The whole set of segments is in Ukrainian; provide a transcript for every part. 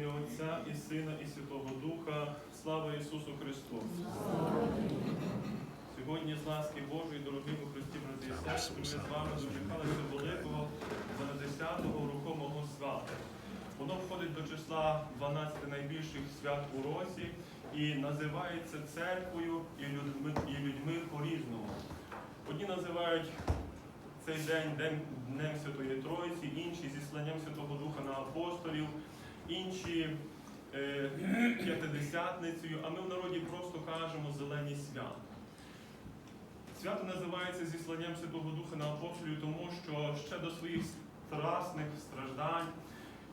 ім'я Отця і Сина, і Святого Духа. Слава Ісусу Христу! Сьогодні з ласки Божої, дорогі у Христі, брати і сестри, ми з вами дочекалися великого 70-го рухомого свята. Воно входить до числа 12 найбільших свят у році і називається церквою і людьми, і людьми по-різному. Одні називають цей День Днем Святої Троїці, інші зісланням Святого Духа на апостолів, інші е, п'ятидесятницею, а ми в народі просто кажемо зелені свята. Свято називається зісланням Святого Духа на апостолів, тому що ще до своїх страсних страждань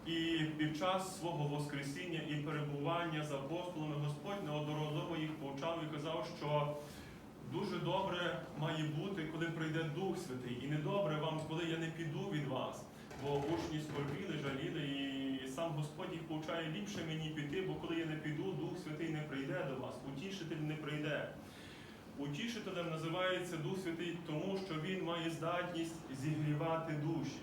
і під час свого Воскресіння і перебування з апостолами Господь неодноразово їх повчав і казав, що дуже добре має бути, коли прийде Дух Святий, і недобре вам, коли я не піду від вас. Бо учні скорбіли, жаліли, і сам Господь їх повчає ліпше мені піти, бо коли я не піду, Дух Святий не прийде до вас, утішитель не прийде. Утішителем називається Дух Святий, тому що він має здатність зігрівати душі.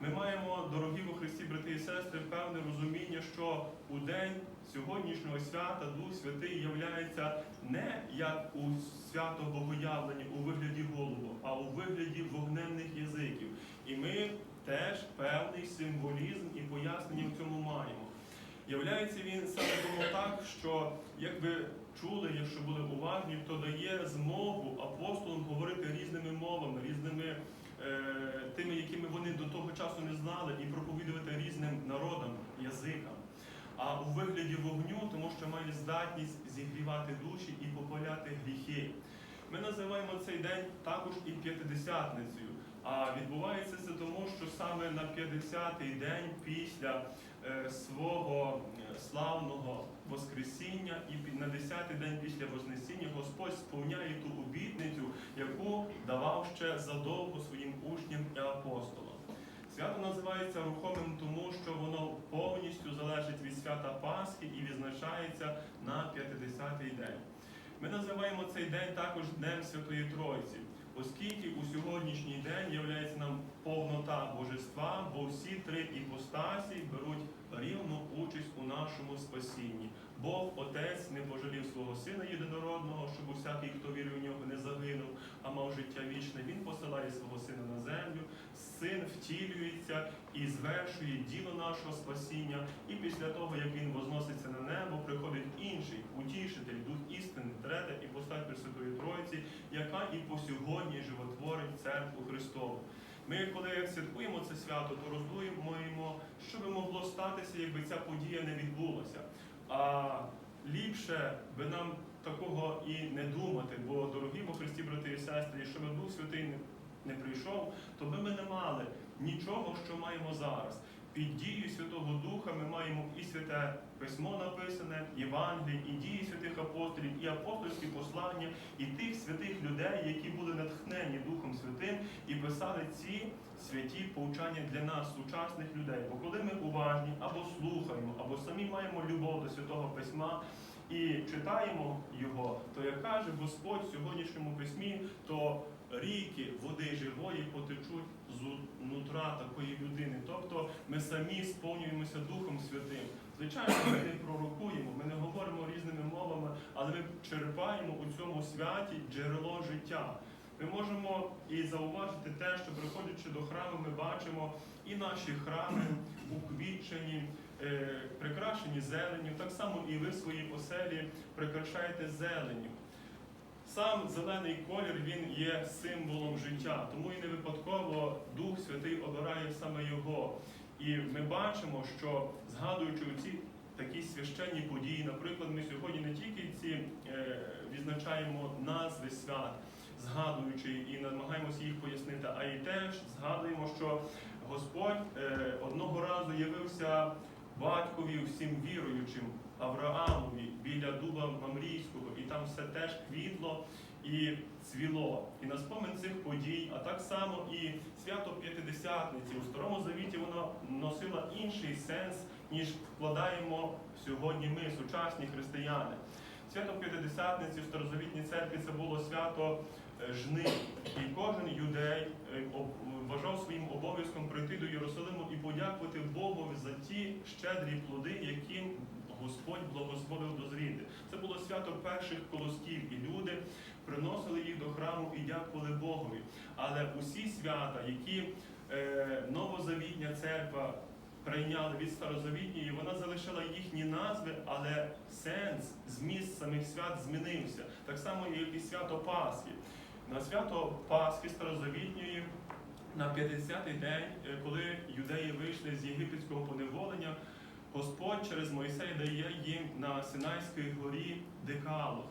Ми маємо, дорогі во Христі, брати і сестри, певне розуміння, що у день сьогоднішнього свята Дух Святий являється не як у свято Богоявлення у вигляді голубу, а у вигляді вогненних язиків. І ми теж певний символізм і пояснення в цьому маємо. Являється він саме тому так, що як ви чули, якщо були уважні, то дає змогу апостолам говорити різними мовами, різними е, тими, якими вони до того часу не знали, і проповідувати різним народам, язикам. А у вигляді вогню, тому що має здатність зігрівати душі і попаляти гріхи. Ми називаємо цей день також і п'ятидесятницею. А відбувається це тому, що саме на 50-й день після е, свого е, славного Воскресіння і на 10-й день після Вознесіння Господь сповняє ту обітницю, яку давав ще задовго своїм учням і апостолам. Свято називається рухомим, тому що воно повністю залежить від свята Пасхи і відзначається на 50-й день. Ми називаємо цей день також Днем Святої Тройці, оскільки у сьогоднішній день являється нам повнота божества, бо всі три іпостасі беруть рівну участь у нашому спасінні. Бог Отець не пожалів свого Сина єдинородного, щоб усякий, хто вірив в нього, не загинув, а мав життя вічне. Він посилає свого сина на землю, син втілюється і звершує діло нашого спасіння. І після того, як він возноситься на небо, приходить інший утішитель, дух істини, третя і постать Пресвятої Троїці, яка і по сьогодні животворить церкву Христову. Ми, коли святкуємо це свято, то роздумуємо, що би могло статися, якби ця подія не відбулася. А ліпше би нам такого і не думати, бо дорогі во Христі, брати і сестри, якщо би Дух Святий не, прийшов, то би ми не мали нічого, що маємо зараз. Під дією Святого Духа ми маємо і святе письмо написане, Євангелій, і дії святих апостолів, і апостольські послання, і тих святих людей, які були натхнені Духом Святим і писали ці святі повчання для нас, сучасних людей. Бо коли ми уважні або слухаємо, або самі маємо любов до святого письма і читаємо його, то як каже Господь в сьогоднішньому письмі, то ріки води живої потечуть нутра такої людини. Тобто ми самі сповнюємося Духом Святим. Звичайно, ми не пророкуємо, ми не говоримо різними мовами, але ми черпаємо у цьому святі джерело життя. Ми можемо і зауважити те, що приходячи до храму, ми бачимо і наші храми уквітчені, е, прикрашені зеленню. Так само і ви в своїй оселі прикрашаєте зеленю. Сам зелений колір він є символом життя, тому і не випадково Дух Святий обирає саме його. І ми бачимо, що згадуючи ці такі священні події, наприклад, ми сьогодні не тільки ці е, відзначаємо назви свят, згадуючи і намагаємося їх пояснити, а й теж згадуємо, що Господь е, одного разу явився батькові всім віруючим Авраамові біля дуба Мамрійського, і там все теж квітло і цвіло. І на спомин цих подій, а так само і свято П'ятидесятниці у Старому Завіті воно носило інший сенс, ніж вкладаємо сьогодні ми, сучасні християни. Свято П'ятидесятниці в Старозавітній церкві це було свято е, жнив. І кожен юдей е, вважав своїм обов'язком прийти до Єрусалиму і подякувати Богу за ті щедрі плоди, яким Господь благословив дозріти. Це було свято перших колосків, і люди приносили їх до храму і дякували Богові. Але усі свята, які е, новозавітня церква прийняла від старозавітньої, вона залишила їхні назви, але сенс, зміст самих свят змінився. Так само, як і свято Пасхи. На свято Пасхи старозавітньої, на 50-й день, е, коли юдеї вийшли з єгипетського поневолення, Господь через Мойсея дає їм на Синайській горі декалог,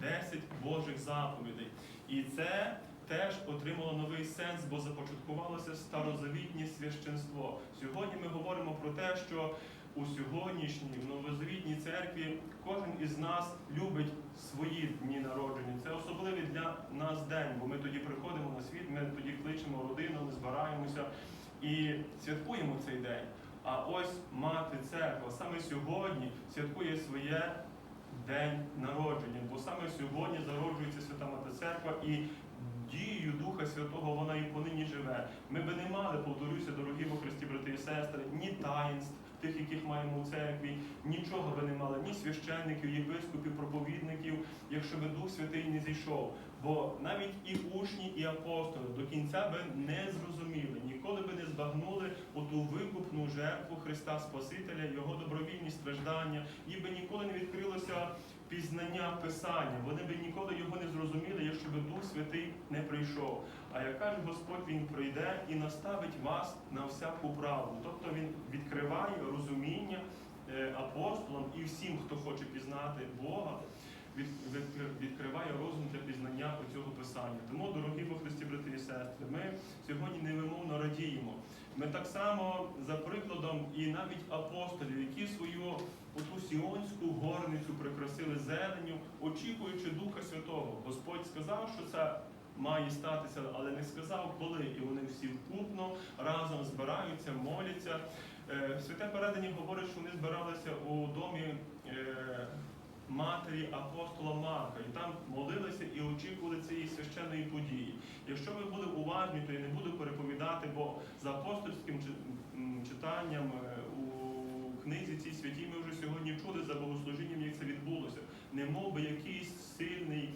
10 Божих заповідей. І це теж отримало новий сенс, бо започаткувалося старозавітнє священство. Сьогодні ми говоримо про те, що у сьогоднішній в новозавітній церкві кожен із нас любить свої дні народження. Це особливий для нас день, бо ми тоді приходимо на світ, ми тоді кличемо родину, ми збираємося і святкуємо цей день. А ось мати церква саме сьогодні святкує своє день народження, бо саме сьогодні зароджується Свята Мати Церква і дією Духа Святого вона і понині живе. Ми би не мали, повторюся, дорогі во Христі, брати і сестри, ні таїнств, тих, яких маємо у церкві, нічого би не мали, ні священників, єпископів, проповідників, якщо би Дух Святий не зійшов. Бо навіть і учні, і апостоли до кінця би не зрозуміли, ніколи би не збагнули оту викупну жертву Христа Спасителя, Його добровільні страждання, їм би ніколи не відкрилося пізнання Писання. Вони би ніколи його не зрозуміли, якщо би Дух Святий не прийшов. А як каже Господь, Він прийде і наставить вас на всяку правду. Тобто Він відкриває розуміння апостолам і всім, хто хоче пізнати Бога. від- від- Відкриває розум для пізнання цього писання. Тому, дорогі во Христі, брати і сестри, ми сьогодні невимовно радіємо. Ми так само, за прикладом, і навіть апостолів, які свою оту сіонську горницю прикрасили зеленню, очікуючи Духа Святого. Господь сказав, що це має статися, але не сказав коли. І вони всі вкупно разом збираються, моляться. Е, Святе передання говорить, що вони збиралися у домі. е, Матері апостола Марка, і там молилися і очікували цієї священної події. Якщо ви були уважні, то я не буду переповідати, бо за апостольським читанням е, у книзі цій святій ми вже сьогодні чули за богослужінням, як це відбулося. Немов би якийсь сильний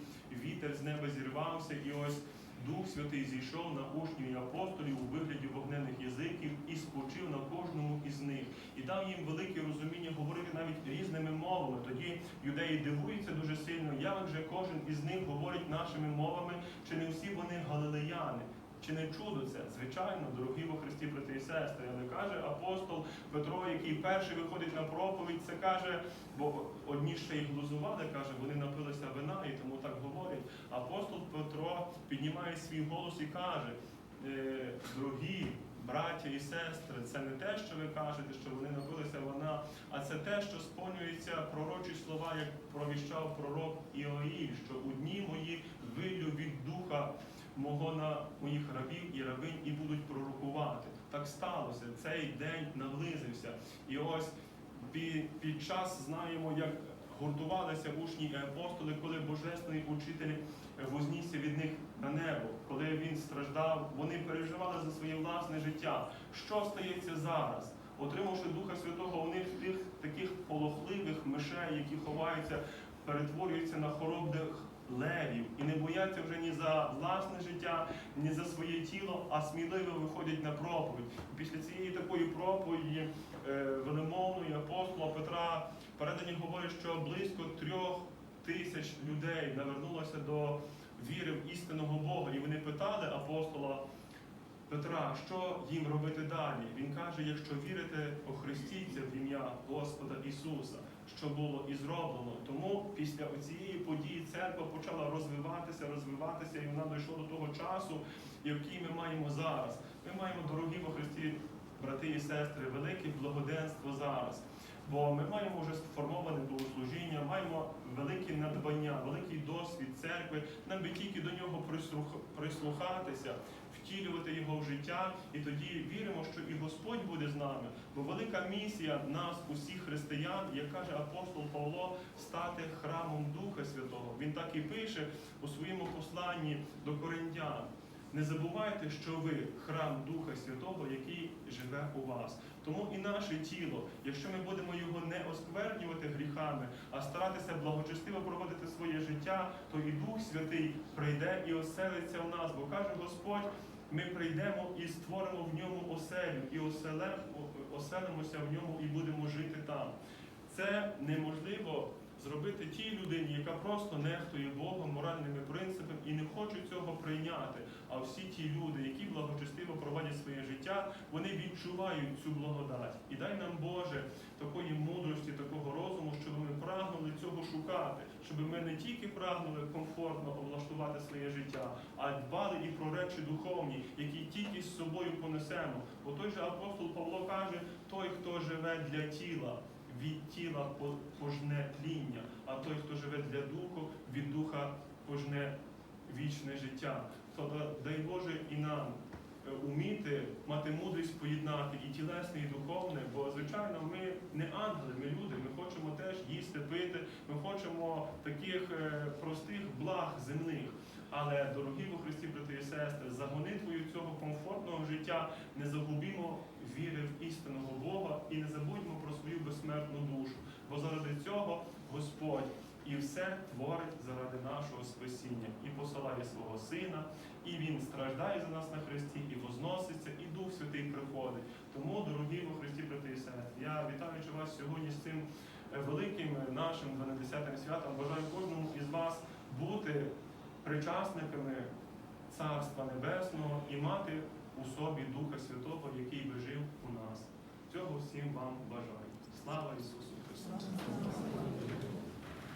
вітер з неба зірвався, і ось Дух Святий зійшов на учнів і апостолів у вигляді вогнених язиків і спочив на кожному із них, і дав їм велике розуміння говорити навіть різними мовами. Тоді юдеї дивуються дуже сильно, як же кожен із них говорить нашими мовами, чи не всі вони галилеяни. Чи не чудо це? Звичайно, дорогі во Христі, брати і сестри. Але каже апостол Петро, який перший виходить на проповідь, це каже, бо одні ще й глузували, каже, вони напилися вина і тому так говорять. Апостол Петро піднімає свій голос і каже: «Е, дорогі браття і сестри, це не те, що ви кажете, що вони напилися вина, а це те, що сповнюються пророчі слова, як провіщав пророк Іоїль, що у дні мої вилю від духа мого на моїх рабів і рабинь і будуть пророкувати. Так сталося. Цей день наблизився. І ось під, під час знаємо, як гуртувалися учні і апостоли, коли божественний учитель вознісся від них на небо, коли він страждав, вони переживали за своє власне життя. Що стається зараз? Отримавши Духа Святого, них тих таких полохливих мишей, які ховаються, перетворюються на хоробних левів і не бояться вже ні за власне життя, ні за своє тіло, а сміливо виходять на проповідь. Після цієї такої проповіді е, велемовної апостола Петра передані говорять, що близько трьох тисяч людей навернулося до віри в істинного Бога. І вони питали апостола Петра, що їм робити далі? Він каже: якщо вірите, охрестіться в Господа Ісуса, що було і зроблено. Тому після цієї події церква почала розвиватися, розвиватися, і вона дійшла до того часу, який ми маємо зараз. Ми маємо, дорогі во Христі, брати і сестри, велике благоденство зараз. Бо ми маємо вже сформоване богослужіння, маємо великі надбання, великий досвід церкви. Нам би тільки до нього прислух- прислухатися, втілювати його в життя, і тоді віримо, що і Господь буде з нами. Бо велика місія нас, усіх християн, як каже апостол Павло, стати храмом Духа Святого. Він так і пише у своєму посланні до коринтян. Не забувайте, що ви храм Духа Святого, який живе у вас. Тому і наше тіло, якщо ми будемо його не осквернювати гріхами, а старатися благочестиво проводити своє життя, то і Дух Святий прийде і оселиться в нас. Бо каже Господь, ми прийдемо і створимо в ньому оселю, і оселе- оселимося в ньому і будемо жити там. Це неможливо зробити тій людині, яка просто нехтує Богом, моральними принципами і не хоче цього прийняти. А всі ті люди, які благочестиво проводять своє життя, вони відчувають цю благодать. І дай нам, Боже, такої мудрості, такого розуму, щоб ми прагнули цього шукати, щоб ми не тільки прагнули комфортно облаштувати своє життя, а дбали і про речі духовні, які тільки з собою понесемо. Бо той же апостол Павло каже: той, хто живе для тіла, від тіла по- пожне тління, а той, хто живе для духу, від духа пожне вічне життя. Тобто, дай Боже і нам е, уміти мати мудрість поєднати і тілесне, і духовне, бо звичайно ми не ангели, ми люди. Ми хочемо теж їсти, пити, ми хочемо таких е, простих благ земних. Але, дорогі у Христі, брати і сестри, за гонитвою цього комфортного життя не загубімо віри в істинного Бога і не забудьмо про свою безсмертну душу. Бо заради цього Господь і все творить заради нашого спасіння, і посилає свого Сина, і Він страждає за нас на Христі, і возноситься, і Дух Святий приходить. Тому, дорогі у Христі, брати і сестри, я вітаючи вас сьогодні з цим е, великим нашим 12 святом, бажаю кожному із вас бути причасниками Царства Небесного і мати у собі Духа Святого, який би жив у нас. Цього всім вам бажаю. Слава Ісусу Христу!